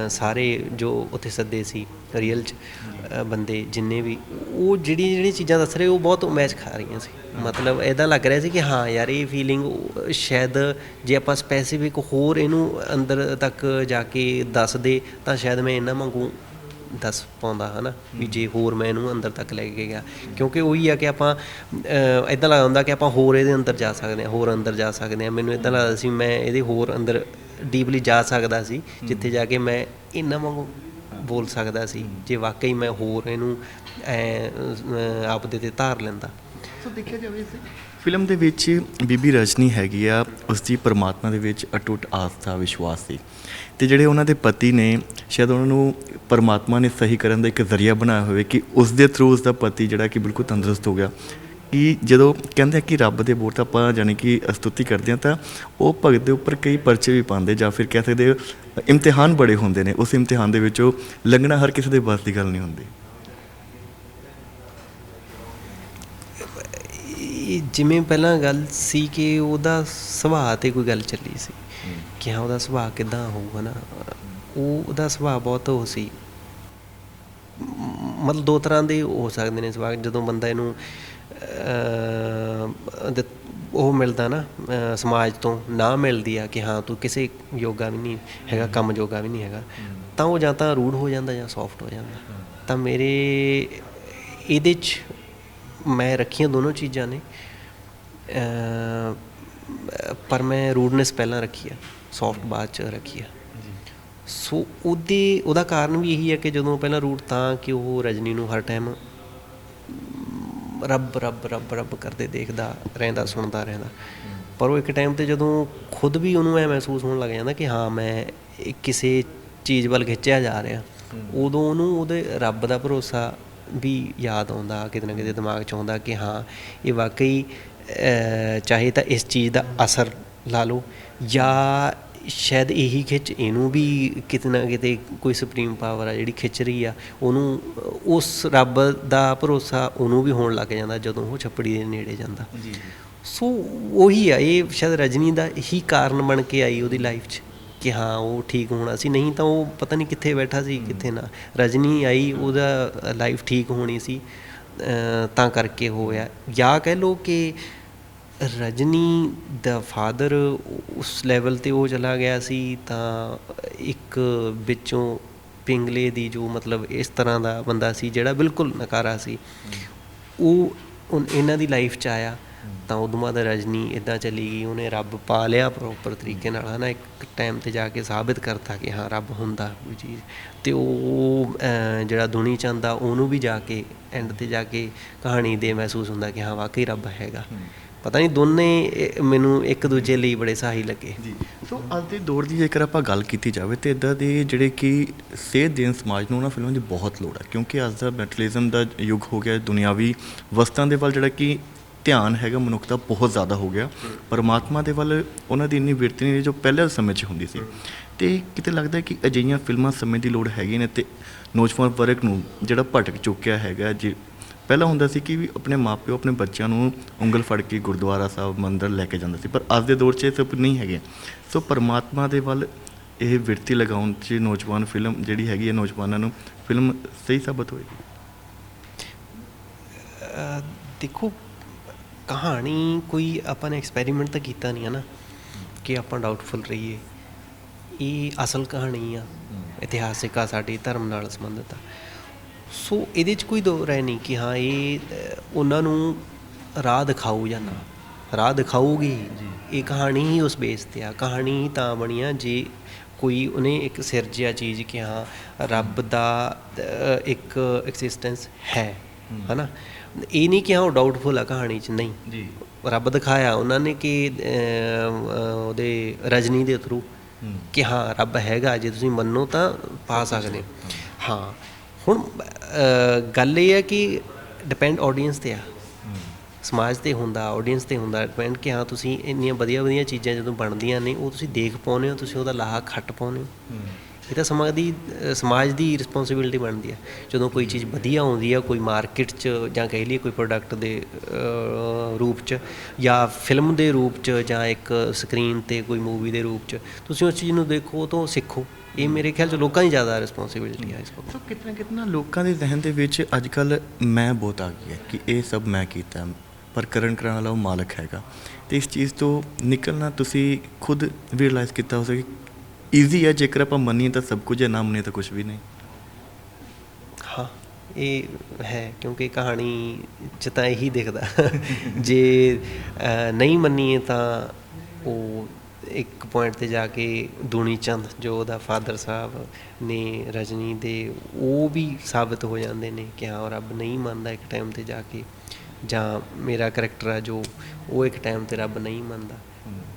ਸਾਰੇ ਜੋ ਉੱਥੇ ਸੱਦੇ ਸੀ ਰੀਅਲ ਚ ਬੰਦੇ ਜਿੰਨੇ ਵੀ ਉਹ ਜਿਹੜੀ ਜਿਹੜੀ ਚੀਜ਼ਾਂ ਦੱਸ ਰਹੇ ਉਹ ਬਹੁਤ ਮੈਚ ਖਾ ਰਹੀਆਂ ਸੀ। ਮਤਲਬ ਐਦਾਂ ਲੱਗ ਰਿਹਾ ਸੀ ਕਿ ਹਾਂ ਯਾਰ ਇਹ ਫੀਲਿੰਗ ਸ਼ਾਇਦ ਜੇ ਆਪਾਂ ਸਪੈਸੀਫਿਕ ਹੋਰ ਇਹਨੂੰ ਅੰਦਰ ਤੱਕ ਜਾ ਕੇ ਦੱਸ ਦੇ ਤਾਂ ਸ਼ਾਇਦ ਮੈਂ ਇਹਨਾਂ ਵਾਂਗੂ ਦੱਸ ਪਾਉਂਦਾ, ਹਨਾ? ਵੀ ਜੇ ਹੋਰ ਮੈਂ ਇਹਨੂੰ ਅੰਦਰ ਤੱਕ ਲੈ ਕੇ ਗਿਆ। ਕਿਉਂਕਿ ਉਹੀ ਆ ਕਿ ਆਪਾਂ ਇਦਾਂ ਲੱਗਦਾ ਹੁੰਦਾ ਕਿ ਆਪਾਂ ਹੋਰ ਇਹਦੇ ਅੰਦਰ ਜਾ ਸਕਦੇ ਹਾਂ, ਹੋਰ ਅੰਦਰ ਜਾ ਸਕਦੇ ਹਾਂ। ਮੈਨੂੰ ਇਦਾਂ ਲੱਗਦਾ ਸੀ, ਮੈਂ ਇਹਦੇ ਹੋਰ ਅੰਦਰ ਡੀਪਲੀ ਜਾ ਸਕਦਾ ਸੀ, ਜਿੱਥੇ ਜਾ ਕੇ ਮੈਂ ਇਹਨਾਂ ਵਾਂਗੂ ਬੋਲ ਸਕਦਾ ਸੀ, ਜੇ ਵਾਕਈ ਮੈਂ ਹੋਰ ਇਹਨੂੰ, ਐ ਆਪਦੇ ਤੇ ਧਾਰ ਲੈਂਦਾ। ਸੋ ਦੇਖਿਆ ਜਾਵੇ ਫਿਲਮ ਦੇ ਵਿੱਚ ਬੀਬੀ ਰਜਨੀ ਹੈਗੀ ਆ ਉਸ ਦੀ ਪਰਮਾਤਮਾ ਦੇ ਵਿੱਚ ਅਟੁੱਟ ਆਸਥਾ ਵਿਸ਼ਵਾਸ ਸੀ। ਤੇ ਜਿਹੜੇ ਉਹਨਾਂ ਦੇ ਪਤੀ ਨੇ, ਸ਼ਾਇਦ ਉਹਨਾਂ ਨੂੰ ਪਰਮਾਤਮਾ ਨੇ ਸਹੀ ਕਰਨ ਦਾ ਇੱਕ ਜ਼ਰੀਆ ਬਣਾਇਆ ਹੋਵੇ ਕਿ ਉਸ ਦੇ ਥਰੂ ਉਸ ਦਾ ਪਤੀ ਜਿਹੜਾ ਕਿ ਬਿਲਕੁਲ ਤੰਦਰੁਸਤ ਹੋ ਗਿਆ। ਕਿ ਜਦੋਂ ਕਹਿੰਦੇ ਆ ਕਿ ਰੱਬ ਦੇ ਬੋਰ ਤਾਂ ਆਪਾਂ ਜਾਣੀ ਕਿ ਅਸਤੁਤੀ ਕਰਦੇ ਆ ਤਾਂ ਉਹ ਭਗਤ ਦੇ ਉੱਪਰ ਕਈ ਪਰਚੇ ਵੀ ਪਾਉਂਦੇ ਜਾਂ ਫਿਰ ਕਹਿ ਸਕਦੇ ਇਮਤਿਹਾਨ ਬੜੇ ਹੁੰਦੇ ਨੇ। ਉਸ ਇਮਤਿਹਾਨ ਦੇ ਵਿੱਚੋਂ ਲੰਘਣਾ ਹਰ ਕਿਸੇ ਦੇ ਬਸ ਦੀ ਗੱਲ ਨਹੀਂ ਹੁੰਦੀ। ਇਹ ਜਿਵੇਂ ਪਹਿਲਾਂ ਗੱਲ ਸੀ ਕਿ ਉਹਦਾ ਸੁਭਾਅ ਤੇ ਕੋਈ ਗੱਲ ਚੱਲੀ ਸੀ ਕਿ ਹਾਂ ਉਹਦਾ ਸੁਭਾਅ ਕਿਦਾਂ ਹੋਊਗਾ ਨਾ ਉਹ ਉਹਦਾ ਸੁਭਾਅ ਬਹੁਤ ਉਹ ਸੀ। ਮਤਲਬ ਦੋ ਤਰ੍ਹਾਂ ਦੇ ਹੋ ਸਕਦੇ ਨੇ ਸੁਭਾਅ ਜਦੋਂ ਬੰਦਾ ਇਹਨੂੰ ਉਹ ਮਿਲਦਾ ਨਾ ਸਮਾਜ ਤੋਂ ਨਾ ਮਿਲਦੀ ਆ ਕਿ ਹਾਂ ਤੂੰ ਕਿਸੇ ਯੋਗਾ ਵੀ ਨਹੀਂ ਹੈਗਾ ਕੰਮ ਯੋਗਾ ਵੀ ਨਹੀਂ ਹੈਗਾ ਤਾਂ ਉਹ ਜਾਂ ਤਾਂ ਰੂਡ ਹੋ ਜਾਂਦਾ ਜਾਂ ਸੌਫਟ ਹੋ ਜਾਂਦਾ। ਤਾਂ ਮੇਰੇ ਇਹਦੇ 'ਚ ਮੈਂ ਰੱਖੀਆਂ ਦੋਨੋਂ ਚੀਜ਼ਾਂ ਨੇ। ਪਰ ਮੈਂ ਰੂਡਨੈਸ ਪਹਿਲਾਂ ਰੱਖੀ ਆ ਸੌਫਟ ਬਾਅਦ ਚ ਰੱਖੀ ਆ। ਸੋ ਉਹਦੇ ਉਹਦਾ ਕਾਰਨ ਵੀ ਇਹੀ ਹੈ ਕਿ ਜਦੋਂ ਪਹਿਲਾਂ ਰੂਟ ਤਾਂ ਕਿ ਉਹ ਰਜਨੀ ਨੂੰ ਹਰ ਟਾਈਮ ਰੱਬ ਰੱਬ ਰੱਬ ਰੱਬ ਕਰਦੇ ਦੇਖਦਾ ਰਹਿੰਦਾ ਸੁਣਦਾ ਰਹਿੰਦਾ। ਪਰ ਉਹ ਇੱਕ ਟਾਈਮ ਤੇ ਜਦੋਂ ਖੁਦ ਵੀ ਉਹਨੂੰ ਐ ਮਹਿਸੂਸ ਹੋਣ ਲੱਗ ਜਾਂਦਾ ਕਿ ਹਾਂ ਮੈਂ ਕਿਸੇ ਚੀਜ਼ ਵੱਲ ਖਿੱਚਿਆ ਜਾ ਰਿਹਾ। ਉਦੋਂ ਉਹਨੂੰ ਉਹਦੇ ਰੱਬ ਦਾ ਭਰੋਸਾ ਵੀ ਯਾਦ ਆਉਂਦਾ ਕਿਤੇ ਨਾ ਕਿਤੇ ਦਿਮਾਗ 'ਚ ਆਉਂਦਾ ਕਿ ਹਾਂ ਇਹ ਵਾਕਈ ਚਾਹੇ ਤਾਂ ਇਸ ਚੀਜ਼ ਦਾ ਅਸਰ ਲਾ ਲਓ ਜਾਂ ਸ਼ਾਇਦ ਇਹੀ ਖਿੱਚ ਇਹਨੂੰ ਵੀ ਕਿਤੇ ਨਾ ਕਿਤੇ ਕੋਈ ਸੁਪਰੀਮ ਪਾਵਰ ਆ ਜਿਹੜੀ ਖਿੱਚ ਰਹੀ ਆ ਉਹਨੂੰ ਉਸ ਰੱਬ ਦਾ ਭਰੋਸਾ ਉਹਨੂੰ ਵੀ ਹੋਣ ਲੱਗ ਜਾਂਦਾ ਜਦੋਂ ਉਹ ਛੱਪੜੀ ਦੇ ਨੇੜੇ ਜਾਂਦਾ। ਜੀ। ਸੋ ਉਹੀ ਆ ਇਹ ਸ਼ਾਇਦ ਰਜਨੀ ਦਾ ਹੀ ਕਾਰਨ ਬਣ ਕੇ ਆਈ ਉਹਦੀ ਲਾਈਫ 'ਚ। ਕਿ ਹਾਂ ਉਹ ਠੀਕ ਹੋਣਾ ਸੀ। ਨਹੀਂ ਤਾਂ ਉਹ ਪਤਾ ਨਹੀਂ ਕਿੱਥੇ ਬੈਠਾ ਸੀ ਕਿੱਥੇ ਨਾ। ਰਜਨੀ ਆਈ ਉਹਦਾ ਲਾਈਫ ਠੀਕ ਹੋਣੀ ਸੀ। ਤਾਂ ਕਰਕੇ ਹੋਇਆ। ਜਾਂ ਕਹਿ ਲੋ ਕਿ ਰਜਨੀ ਦਾ ਫਾਦਰ ਉਸ ਲੈਵਲ ਤੇ ਉਹ ਚਲਾ ਗਿਆ ਸੀ ਤਾਂ ਇੱਕ ਵਿੱਚੋਂ ਪਿੰਗਲੇ ਦੀ ਜੋ ਮਤਲਬ ਇਸ ਤਰ੍ਹਾਂ ਦਾ ਬੰਦਾ ਸੀ ਜਿਹੜਾ ਬਿਲਕੁਲ ਨਕਾਰਾ ਸੀ। ਉਹ ਇਹਨਾਂ ਦੀ ਲਾਈਫ ਚ ਆਇਆ। ਤਾਂ ਉਦੋਂ ਬਾਅਦ ਰਜਨੀ ਇਦਾਂ ਚਲੀ ਗਈ ਉਹਨੇ ਰੱਬ ਪਾ ਲਿਆ ਪ੍ਰੋਪਰ ਤਰੀਕੇ ਨਾਲ ਹਨਾ ਇੱਕ ਟਾਈਮ ਤੇ ਜਾ ਕੇ ਸਾਬਿਤ ਕਰਤਾ ਕਿ ਹਾਂ ਰੱਬ ਹੁੰਦਾ ਕੋਈ ਚੀਜ਼। ਤੇ ਉਹ ਜਿਹੜਾ ਦੁਨੀ ਚੰਦ ਆ ਉਹਨੂੰ ਵੀ ਜਾ ਕੇ ਐਂਡ ਤੇ ਜਾ ਕੇ ਕਹਾਣੀ ਦੇ ਮਹਿਸੂਸ ਹੁੰਦਾ ਕਿ ਹਾਂ ਵਾਕਈ ਰੱਬ ਹੈਗਾ। ਪਤਾ ਨਹੀਂ ਦੋਨੇ ਮੈਨੂੰ ਇੱਕ ਦੂਜੇ ਲਈ ਬੜੇ ਸਹਾਈ ਲੱਗੇ। ਜੀ। ਸੋ ਅੱਜ ਦੇ ਦੌਰ ਦੀ ਜੇਕਰ ਆਪਾਂ ਗੱਲ ਕੀਤੀ ਜਾਵੇ ਤੇ ਇਦਾਂ ਦੇ ਜਿਹੜੇ ਕਿ ਸੇਧ ਦੇਣ ਸਮਾਜ ਨੂੰ ਉਹਨਾਂ ਫਿਲਮਾਂ ਦੀ ਬਹੁਤ ਲੋੜ ਹੈ ਕਿਉਂਕਿ ਅੱਜ ਦਾ ਮੈਟਰਲਿਜ਼ਮ ਦਾ ਯੁੱਗ ਹੋ ਗਿਆ ਦੁਨਿਆਵੀ ਵਸਤਾਂ ਦੇ ਵੱਲ ਜਿਹੜਾ ਕਿ ਧਿਆਨ ਹੈਗਾ ਮਨੁੱਖ ਦਾ ਬਹੁਤ ਜ਼ਿਆਦਾ ਹੋ ਗਿਆ। ਪਰਮਾਤਮਾ ਦੇ ਵੱਲ ਉਹਨਾਂ ਦੀ ਇੰਨੀ ਵਿਰਤੀ ਨਹੀਂ ਰਹੀ ਜੋ ਪਹਿਲੇ ਸਮੇਂ 'ਚ ਹੁੰਦੀ ਸੀ। ਤੇ ਕਿਤੇ ਲੱਗਦਾ ਹੈ ਕਿ ਅਜਿਹੀਆਂ ਫਿਲਮਾਂ ਸਮੇਂ ਦੀ ਲੋੜ ਹੈਗੀ ਨੇ ਤੇ ਨੌਜਵਾਨ ਵਰਗ ਨੂੰ ਜਿਹੜਾ ਭਟਕ ਚੁੱਕਿਆ ਹੈਗਾ ਜੀ ਪਹਿਲਾਂ ਹੁੰਦਾ ਸੀ ਕਿ ਵੀ ਆਪਣੇ ਮਾਪਿਓ ਆਪਣੇ ਬੱਚਿਆਂ ਨੂੰ ਉਂਗਲ ਫੜ ਕੇ ਗੁਰਦੁਆਰਾ ਸਾਹਿਬ, ਮੰਦਰ ਲੈ ਕੇ ਜਾਂਦਾ ਸੀ, ਪਰ ਅੱਜ ਦੇ ਦੌਰ 'ਚ ਇਹ ਸਭ ਨਹੀਂ ਹੈਗੇ। ਸੋ ਪਰਮਾਤਮਾ ਦੇ ਵੱਲ ਇਹ ਵਿਰਤੀ ਲਗਾਉਣ 'ਚ ਨੌਜਵਾਨ ਫਿਲਮ ਜਿਹੜੀ ਹੈਗੀ ਹੈ, ਨੌਜਵਾਨਾਂ ਨੂੰ ਫਿਲਮ ਸਹੀ ਸਾਬਤ ਹੋਏਗੀ? ਦੇਖੋ ਕਹਾਣੀ ਕੋਈ ਆਪਾਂ ਨੇ ਐਕਸਪੈਰੀਮੈਂਟ ਤਾਂ ਕੀਤਾ ਨਹੀਂ ਹੈ ਨਾ ਕਿ ਆਪਾਂ ਡਾਊਟਫੁਲ ਰਹੀਏ। ਇਹ ਅਸਲ ਕਹਾਣੀ ਆ ਇਤਿਹਾਸਿਕ ਆ ਸਾਡੀ ਧਰਮ ਨਾਲ ਸੰਬੰਧਿਤ ਆ। ਸੋ ਇਹਦੇ 'ਚ ਕੋਈ ਦੋ ਰਾਏ ਨਹੀਂ ਕਿ ਹਾਂ ਇਹ ਉਹਨਾਂ ਨੂੰ ਰਾਹ ਦਿਖਾਊ ਜਾਂ ਨਾ। ਰਾਹ ਦਿਖਾਊਗੀ। ਇਹ ਕਹਾਣੀ ਹੀ ਉਸ ਬੇਸ ਤੇ ਆ। ਕਹਾਣੀ ਹੀ ਤਾਂ ਬਣੀ ਆ ਜੇ ਕੋਈ ਉਹਨੇ ਇੱਕ ਸਿਰਜਿਆ ਚੀਜ਼ ਕਿ ਹਾਂ ਰੱਬ ਦਾ ਇੱਕ ਐਗਜ਼ਿਸਟੈਂਸ ਹੈ। ਹਨਾ? ਇਹ ਨਹੀਂ ਕਿ ਹਾਂ ਉਹ ਡਾਊਟਫੁਲ ਆ ਕਹਾਣੀ 'ਚ ਨਹੀਂ। ਜੀ। ਰੱਬ ਦਿਖਾਇਆ ਉਹਨਾਂ ਨੇ ਕਿ ਉਹਦੇ ਰਜਨੀ ਦੇ ਥਰੂ ਕਿ ਹਾਂ ਰੱਬ ਹੈਗਾ ਜੇ ਤੁਸੀਂ ਮੰਨੋ ਤਾਂ ਪਾ ਸਕਦੇ ਹਾਂ। ਹੁਣ ਗੱਲ ਇਹ ਹੈ ਕਿ ਡਿਪੈਂਡ ਆਡੀਅנס ਤੇ ਆ। ਸਮਾਜ ਤੇ ਹੁੰਦਾ ਆਡੀਅנס ਤੇ ਹੁੰਦਾ ਡਿਪੈਂਡ ਕਿ ਹਾਂ ਤੁਸੀਂ ਇੰਨੀਆਂ ਵਧੀਆ ਵਧੀਆ ਚੀਜ਼ਾਂ ਜਦੋਂ ਬਣਦੀਆਂ ਨੇ ਉਹ ਤੁਸੀਂ ਦੇਖ ਪਾਉਨੇ ਹੋ ਤੁਸੀਂ ਉਹਦਾ ਲਾਹਾ ਖੱਟ ਪਾਉਨੇ ਹੋ। ਇਹ ਤਾਂ ਸਮਾਜ ਦੀ ਸਮਾਜ ਦੀ ਰਿਸਪੌਂਸਿਬਿਲਟੀ ਬਣਦੀ ਹੈ। ਜਦੋਂ ਕੋਈ ਚੀਜ਼ ਵਧੀਆ ਆਉਂਦੀ ਹੈ ਕੋਈ ਮਾਰਕੀਟ 'ਚ ਜਾਂ ਕਹਿ ਲਈਏ ਕੋਈ ਪ੍ਰੋਡਕਟ ਦੇ ਰੂਪ 'ਚ ਜਾਂ ਫਿਲਮ ਦੇ ਰੂਪ 'ਚ ਜਾਂ ਇੱਕ ਸਕਰੀਨ ਤੇ ਕੋਈ ਮੂਵੀ ਦੇ ਰੂਪ 'ਚ ਤੁਸੀਂ ਉਸ ਚੀਜ਼ ਨੂੰ ਦੇਖੋ ਤੋਂ ਸਿੱਖੋ। ਇਹ ਮੇਰੇ ਖਿਆਲ 'ਚ ਲੋਕਾਂ ਦੀ ਜ਼ਿਆਦਾ ਰਿਸਪੌਂਸਿਬਿਲਟੀ ਹੈ ਇਸ ਵਕਤ ਸੋ ਕਿਤਨਾ ਕਿਤਨਾ ਲੋਕਾਂ ਦੇ ਜ਼ਿਹਨ ਦੇ ਵਿੱਚ ਅੱਜ ਕੱਲ ਮੈਂ ਬਹੁਤ ਆ ਗਈ ਹੈ ਕਿ ਇਹ ਸਭ ਮੈਂ ਕੀਤਾ। ਪਰ ਕਰਨ ਕਰਾਉਣ ਵਾਲਾ ਉਹ ਮਾਲਕ ਹੈਗਾ। ਤੇ ਇਸ ਚੀਜ਼ ਤੋਂ ਨਿਕਲਣਾ ਤੁਸੀਂ ਖੁਦ ਰਿਅਲਾਈਜ਼ ਕੀਤਾ ਹੋ ਸਕੇ ਈਜ਼ੀ ਹੈ ਜੇਕਰ ਆਪਾਂ ਮੰਨੀਏ ਤਾਂ ਸਭ ਕੁਝ ਹੈ ਨਾ ਮੰਨੀਏ ਤਾਂ ਕੁਝ ਵੀ ਨਹੀਂ। ਹਾਂ ਇਹ ਹੈ ਕਿਉਂਕਿ ਕਹਾਣੀ ਚ ਤਾਂ ਇਹੀ ਦਿਖਦਾ। (laughs) ਜੇ ਨਹੀਂ ਮੰਨੀਏ ਤਾਂ ਉਹ ਇੱਕ ਪੁਆਇੰਟ ਤੇ ਜਾ ਕੇ ਦੂਣੀ ਚੰਦ ਜੋ ਉਹਦਾ ਫਾਦਰ ਸਾਹਿਬ ਨੇ ਰਜਨੀ ਦੇ ਉਹ ਵੀ ਸਾਬਤ ਹੋ ਜਾਂਦੇ ਨੇ ਕਿ ਹਾਂ ਰੱਬ ਨਹੀਂ ਮੰਨਦਾ ਇੱਕ ਟਾਈਮ ਤੇ ਜਾ ਕੇ। ਜਾਂ ਮੇਰਾ ਕਰੈਕਟਰ ਆ ਜੋ ਉਹ ਇੱਕ ਟਾਈਮ ਤੇ ਰੱਬ ਨਹੀਂ ਮੰਨਦਾ।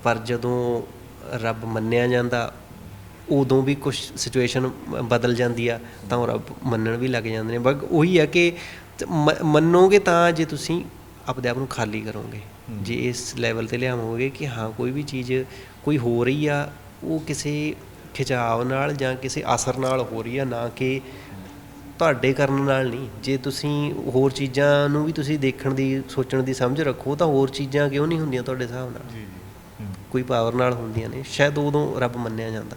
ਪਰ ਜਦੋਂ ਰੱਬ ਮੰਨਿਆ ਜਾਂਦਾ ਉਦੋਂ ਵੀ ਕੁਝ ਸਿਚੁਏਸ਼ਨ ਬਦਲ ਜਾਂਦੀ ਆ ਤਾਂ ਉਹ ਰੱਬ ਮੰਨਣ ਵੀ ਲੱਗ ਜਾਂਦੇ ਨੇ। ਬਸ ਉਹੀ ਆ ਕਿ ਮੰਨੋਗੇ ਤਾਂ ਜੇ ਤੁਸੀਂ ਆਪਦੇ ਆਪ ਨੂੰ ਖਾਲੀ ਕਰੋਗੇ ਜੇ ਇਸ ਲੈਵਲ ਤੇ ਲਿਆਵੋਗੇ ਕਿ ਹਾਂ ਕੋਈ ਵੀ ਚੀਜ਼ ਕੋਈ ਹੋ ਰਹੀ ਆ ਉਹ ਕਿਸੇ ਖਿਚਾਵ ਨਾਲ ਜਾਂ ਕਿਸੇ ਅਸਰ ਨਾਲ ਹੋ ਰਹੀ ਆ ਨਾ ਕਿ ਤੁਹਾਡੇ ਕਰਨ ਨਾਲ ਨਹੀਂ। ਜੇ ਤੁਸੀਂ ਹੋਰ ਚੀਜ਼ਾਂ ਨੂੰ ਵੀ ਤੁਸੀਂ ਦੇਖਣ ਦੀ ਸੋਚਣ ਦੀ ਸਮਝ ਰੱਖੋ ਤਾਂ ਹੋਰ ਚੀਜ਼ਾਂ ਕਿਉਂ ਨਹੀਂ ਹੁੰਦੀਆਂ ਤੁਹਾਡੇ ਹਿਸਾਬ ਨਾਲ? ਜੀ ਜੀ। ਕੋਈ ਪਾਵਰ ਨਾਲ ਹੁੰਦੀਆਂ ਨੇ। ਸ਼ਾਇਦ ਉਦੋਂ ਰੱਬ ਮੰਨਿਆ ਜਾਂਦਾ।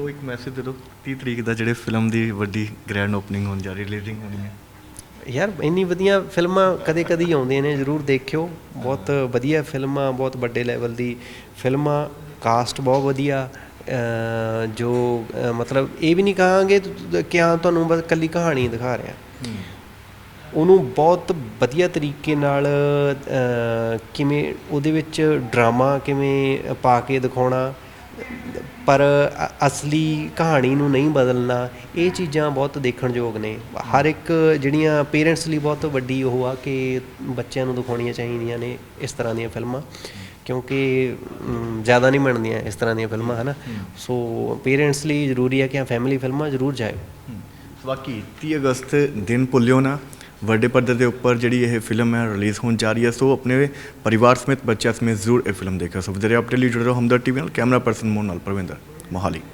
ਸੋ ਇੱਕ ਮੈਸੇਜ ਦੇ ਦਿਓ 30 ਤਰੀਕ ਦਾ ਜਿਹੜੇ ਫਿਲਮ ਦੀ ਵੱਡੀ ਗ੍ਰੈਂਡ ਓਪਨਿੰਗ ਹੋਣ ਜਾ ਰਹੀ ਰਿਲੀਜ਼ਿੰਗ ਹੋਣੀ ਹੈ। ਯਾਰ ਇੰਨੀ ਵਧੀਆ ਫਿਲਮਾਂ ਕਦੇ ਕਦੀ ਆਉਂਦੀਆਂ ਨੇ ਜਰੂਰ ਦੇਖਿਓ। ਬਹੁਤ ਵਧੀਆ ਫਿਲਮਾਂ ਬਹੁਤ ਵੱਡੇ ਲੈਵਲ ਦੀ ਫਿਲਮਾਂ ਕਾਸਟ ਬਹੁਤ ਵਧੀਆ ਜੋ ਮਤਲਬ ਇਹ ਵੀ ਨਹੀਂ ਕਹਾਂਗੇ ਕਿ ਹਾਂ ਤੁਹਾਨੂੰ ਬਸ ਕੱਲੀ ਕਹਾਣੀ ਦਿਖਾ ਰਿਹਾ। ਉਹਨੂੰ ਬਹੁਤ ਵਧੀਆ ਤਰੀਕੇ ਨਾਲ ਕਿਵੇਂ ਉਹਦੇ ਵਿੱਚ ਡਰਾਮਾ ਕਿਵੇਂ ਪਾ ਕੇ ਦਿਖਾਉਣਾ ਪਰ ਅਸਲੀ ਕਹਾਣੀ ਨੂੰ ਨਹੀਂ ਬਦਲਣਾ ਇਹ ਚੀਜ਼ਾਂ ਬਹੁਤ ਦੇਖਣ ਯੋਗ ਨੇ। ਹਰ ਇੱਕ ਜਿਹੜੀਆਂ ਪੇਰੈਂਟਸ ਲਈ ਬਹੁਤ ਵੱਡੀ ਉਹ ਆ ਕਿ ਬੱਚਿਆਂ ਨੂੰ ਦਿਖਾਉਣੀਆਂ ਚਾਹੀਦੀਆਂ ਨੇ ਇਸ ਤਰ੍ਹਾਂ ਦੀਆਂ ਫਿਲਮਾਂ ਕਿਉਂਕਿ ਜ਼ਿਆਦਾ ਨਹੀਂ ਬਣਦੀਆਂ ਇਸ ਤਰ੍ਹਾਂ ਦੀਆਂ ਫਿਲਮਾਂ ਹਨਾ? ਸੋ ਪੇਰੈਂਟਸ ਲਈ ਜ਼ਰੂਰੀ ਹੈ ਕਿ ਹਾਂ ਫੈਮਿਲੀ ਫਿਲਮਾਂ ਜ਼ਰੂਰ ਜਾਇਓ ਬਾਕੀ 30 ਅਗਸਤ ਦਿਨ ਭੁੱਲਿਓ ਨਾ। ਵੱਡੇ ਪੱਧਰ ਦੇ ਉੱਪਰ ਜਿਹੜੀ ਇਹ ਫਿਲਮ ਹੈ ਰਿਲੀਜ਼ ਹੋਣ ਜਾ ਰਹੀ ਹੈ, ਸੋ ਆਪਣੇ ਪਰਿਵਾਰ ਸਮੇਤ ਬੱਚਿਆਂ ਸਮੇਤ ਜ਼ਰੂਰ ਇਹ ਫਿਲਮ ਦੇਖਿਓ। ਸੋ ਵਧੇਰੇ ਅਪਡੇਟ ਲਈ ਜੁੜੇ ਰਹੋ ਹਮਦਰ ਟੀਵੀ ਨਾਲ, ਕੈਮਰਾ ਪਰਸਨ ਮੋਹਨ ਨਾਲ ਪ੍ਰਵਿੰਦਰ ਮੋਹਾਲੀ।